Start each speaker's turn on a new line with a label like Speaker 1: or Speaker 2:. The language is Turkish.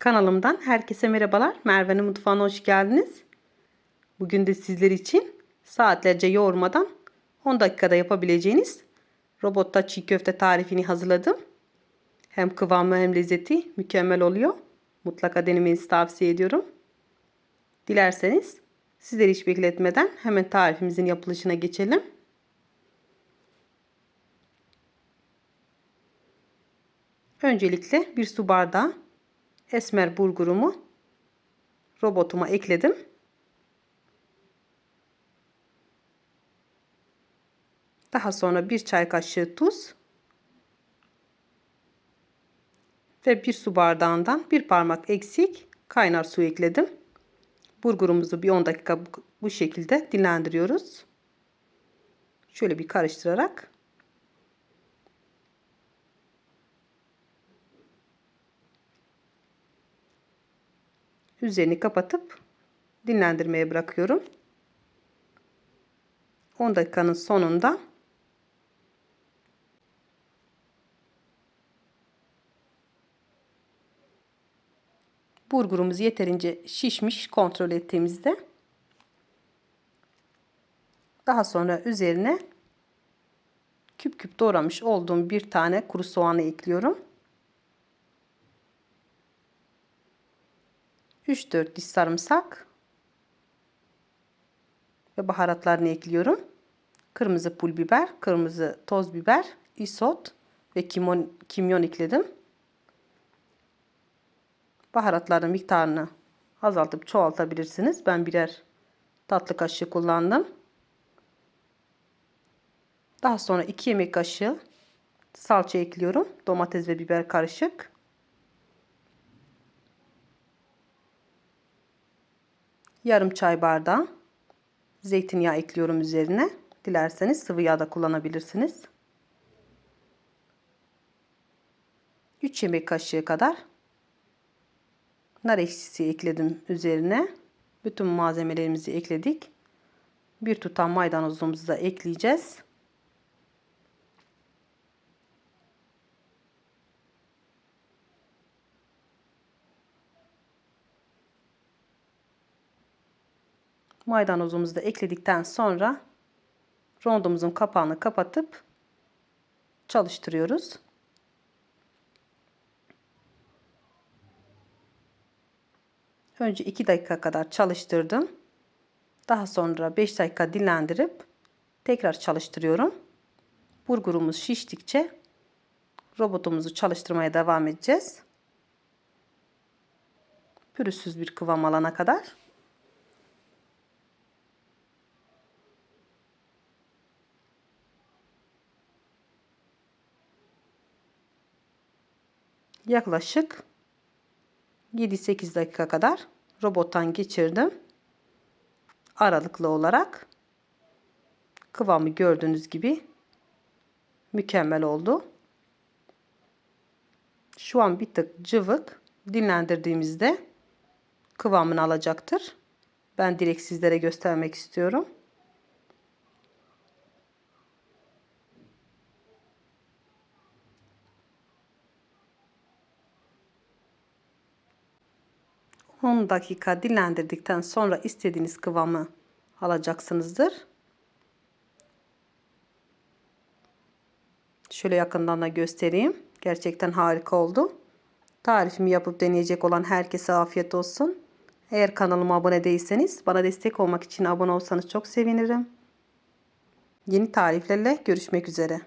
Speaker 1: Kanalımdan herkese merhabalar. Merve'nin mutfağına hoş geldiniz. Bugün de sizler için saatlerce yoğurmadan 10 dakikada yapabileceğiniz robotta çiğ köfte tarifini hazırladım. Hem kıvamı hem lezzeti mükemmel oluyor. Mutlaka denemenizi tavsiye ediyorum. Dilerseniz sizleri hiç bekletmeden hemen tarifimizin yapılışına geçelim. Öncelikle bir su bardağı esmer bulgurumu robotuma ekledim. Daha sonra bir çay kaşığı tuz ve bir su bardağından bir parmak eksik kaynar su ekledim. Bulgurumuzu bir 10 dakika bu şekilde dinlendiriyoruz. Şöyle bir karıştırarak üzerini kapatıp dinlendirmeye bırakıyorum. 10 dakikanın sonunda Burgurumuz yeterince şişmiş kontrol ettiğimizde daha sonra üzerine küp küp doğramış olduğum bir tane kuru soğanı ekliyorum. 3-4 diş sarımsak ve baharatlarını ekliyorum. Kırmızı pul biber, kırmızı toz biber, isot ve kimyon, kimyon ekledim. Baharatların miktarını azaltıp çoğaltabilirsiniz. Ben birer tatlı kaşığı kullandım. Daha sonra 2 yemek kaşığı salça ekliyorum. Domates ve biber karışık. Yarım çay bardağı zeytinyağı ekliyorum üzerine. Dilerseniz sıvı yağ da kullanabilirsiniz. 3 yemek kaşığı kadar nar ekşisi ekledim üzerine. Bütün malzemelerimizi ekledik. Bir tutam maydanozumuzu da ekleyeceğiz. Maydanozumuzu da ekledikten sonra rondomuzun kapağını kapatıp çalıştırıyoruz. Önce 2 dakika kadar çalıştırdım. Daha sonra 5 dakika dinlendirip tekrar çalıştırıyorum. Burgurumuz şiştikçe robotumuzu çalıştırmaya devam edeceğiz. Pürüzsüz bir kıvam alana kadar. Yaklaşık 7-8 dakika kadar robottan geçirdim. Aralıklı olarak kıvamı gördüğünüz gibi mükemmel oldu. Şu an bir tık cıvık dinlendirdiğimizde kıvamını alacaktır. Ben direkt sizlere göstermek istiyorum. 10 dakika dinlendirdikten sonra istediğiniz kıvamı alacaksınızdır. Şöyle yakından da göstereyim. Gerçekten harika oldu. Tarifimi yapıp deneyecek olan herkese afiyet olsun. Eğer kanalıma abone değilseniz bana destek olmak için abone olsanız çok sevinirim. Yeni tariflerle görüşmek üzere.